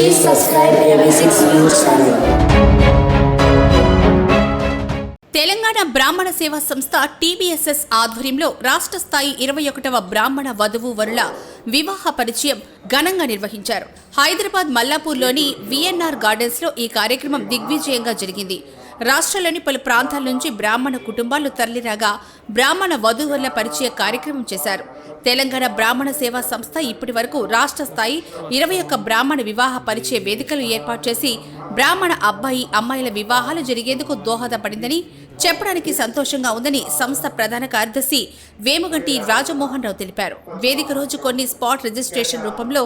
Please subscribe AB6 News channel. Telangana బ్రాహ్మణ సేవా సంస్థ టీబీఎస్ఎస్ ఆధ్వర్యంలో రాష్ట్ర స్థాయి ఇరవై ఒకటవ బ్రాహ్మణ వధువు వరుల వివాహ పరిచయం ఘనంగా నిర్వహించారు. హైదరాబాద్ మల్లాపూర్లోని విఎన్ఆర్ గార్డెన్స్లో ఈ కార్యక్రమం దిగ్విజయంగా జరిగింది. రాష్ట్రంలోని పలు ప్రాంతాల నుంచి బ్రాహ్మణ కుటుంబాలు తరలిరాగా బ్రాహ్మణ వధువుల పరిచయ కార్యక్రమం చేశారు. తెలంగాణ బ్రాహ్మణ సేవా సంస్థ ఇప్పటి వరకు రాష్ట్ర స్థాయి ఇరవై ఒక్క బ్రాహ్మణ వివాహ పరిచయ వేదికలు ఏర్పాటు చేసి బ్రాహ్మణ అబ్బాయి అమ్మాయిల వివాహాలు జరిగేందుకు దోహదపడిందని చెప్పడానికి సంతోషంగా ఉందని సంస్థ ప్రధాన కార్యదర్శి వేముగంటి రాజమోహన్ రావు తెలిపారు. వేదిక రోజు కొన్ని స్పాట్ రిజిస్ట్రేషన్ రూపంలో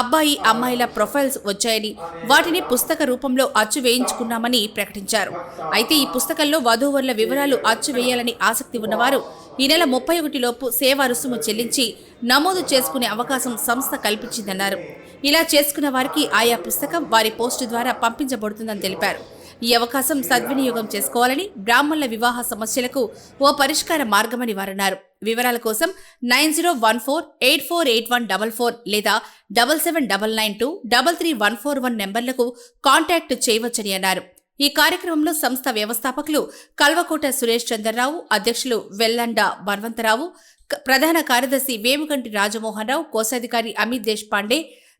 అబ్బాయి అమ్మాయిల ప్రొఫైల్స్ వచ్చాయని వాటిని పుస్తక రూపంలో అచ్చు వేయించుకున్నామని ప్రకటించారు. అయితే ఈ పుస్తకంలో వధూవరుల వివరాలు అచ్చు వేయాలని ఆసక్తి ఉన్నవారు ఈ నెల ముప్పై ఒకటి లోపు సేవా రుసుము చెల్లించి నమోదు చేసుకునే అవకాశం సంస్థ కల్పించిందన్నారు. ఇలా చేసుకున్న వారికి ఆయా పుస్తకం వారి పోస్టు ద్వారా పంపించబడుతుందని తెలిపారు. ఈ అవకాశం సద్వినియోగం చేసుకోవాలని బ్రాహ్మణుల వివాహ సమస్యలకు ఓ పరిష్కార మార్గమని వారన్నారు. వివరాల కోసం nine zero one four eight four eight one double four లేదా double seven double nine two double three one four one నెంబర్లకు కాంటాక్ట్ చేయవచ్చని అన్నారు. ఈ కార్యక్రమంలో సంస్థ వ్యవస్థాపకులు కల్వకోట సురేష్ చంద్రరావు అధ్యక్షులు వెల్లండ బర్వంతరావు ప్రధాన కార్యదర్శి వేముగంటి రాజమోహన్ రావు కోశాధికారి అమిత్ దేశ్ పాండే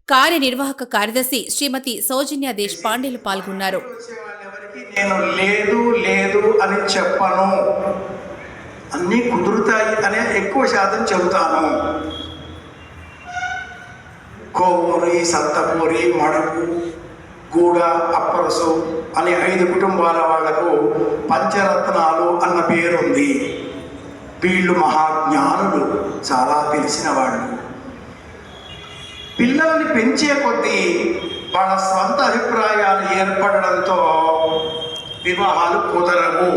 కార్యనిర్వాహక కార్యదర్శి శ్రీమతి సౌజన్య దేశ్ పాండేలు పాల్గొన్నారు. నేను లేదు లేదు అని చెప్పను. అన్నీ కుదురుతాయి అనే ఎక్కువ శాతం చెబుతాను. కోవూరి సత్తపూరి మడుగు గూడ అప్పరసు అనే ఐదు కుటుంబాల వాళ్ళకు పంచరత్నాలు అన్న పేరుంది. వీళ్ళు మహాజ్ఞానులు చాలా తెలిసిన వాళ్ళు పిల్లల్ని పెంచే కొద్దీ వాళ్ళ స్వంత అభిప్రాయాలు ఏర్పడడంతో వివాహాలు కుదరవు.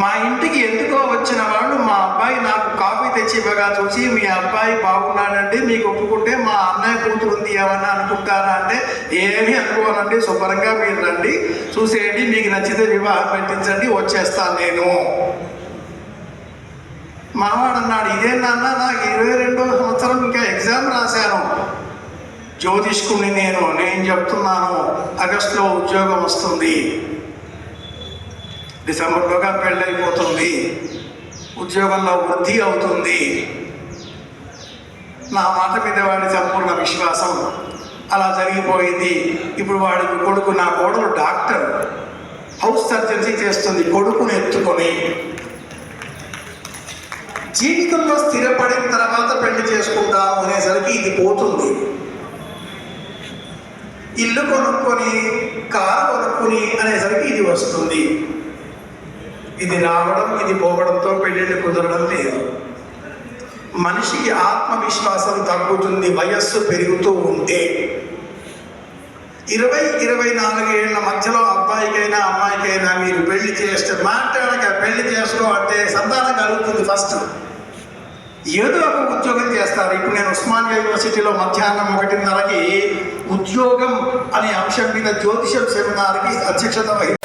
మా ఇంటికి ఎందుకో వచ్చిన వాళ్ళు మా అబ్బాయి నాకు కాఫీ తెచ్చి ఇవ్వగా చూసి మీ అబ్బాయి బాగున్నాడండి మీకు ఒప్పుకుంటే మా అన్నయ్య కూతురు ఉంది ఏమన్నా అనుకుంటారా? అంటే ఏమీ అనుకోవాలండి శుభ్రంగా మీరు రండి చూసేయండి మీకు నచ్చితే వివాహం పెట్టించండి వచ్చేస్తాను నేను. మావాడు అన్నాడు ఇదే నాన్న నాకు ఇరవై రెండో సంవత్సరం ఇంకా ఎగ్జామ్ రాశాను. జ్యోతిష్కుని నేను నేను చెప్తున్నాను ఆగస్టులో ఉద్యోగం వస్తుంది. డిసెంబర్లోగా పెళ్ళైపోతుంది. ఉద్యోగంలో వృద్ధి అవుతుంది. నా మాట మీద వాడి సంపూర్ణ విశ్వాసం. అలా జరిగిపోయింది. ఇప్పుడు వాడికి కొడుకు నా కోడలు డాక్టర్. హౌస్ సర్జరీ చేస్తుంది కొడుకుని ఎత్తుకొని. జీవితంలో స్థిరపడిన తర్వాత పెళ్ళి చేసుకుంటాను అనేసరికి ఇది పోతుంది. ఇల్లు కొనుక్కొని కారు కొనుక్కొని అనేసరికి ఇది వస్తుంది. ఇది రావడం ఇది పోవడంతో పెళ్ళిళ్ళు కుదరడం లేదు. మనిషికి ఆత్మవిశ్వాసం తగ్గుతుంది వయస్సు పెరుగుతూ ఉంటే. ఇరవై ఇరవై నాలుగేళ్ళ మధ్యలో అబ్బాయికైనా అమ్మాయికైనా మీరు పెళ్ళి చేస్తే మాట్లాడక పెళ్ళి చేసుకో అంటే సంతానం కలుగుతుంది ఫస్ట్ ఏదో ఒక ఉద్యోగం చేస్తారు. ఇప్పుడు నేను ఉస్మానియా యూనివర్సిటీలో మధ్యాహ్నం ఒకటిన్నరకి ఉద్యోగం అనే అంశం మీద జ్యోతిషం సెమినార్కి అధ్యక్షత వహించాను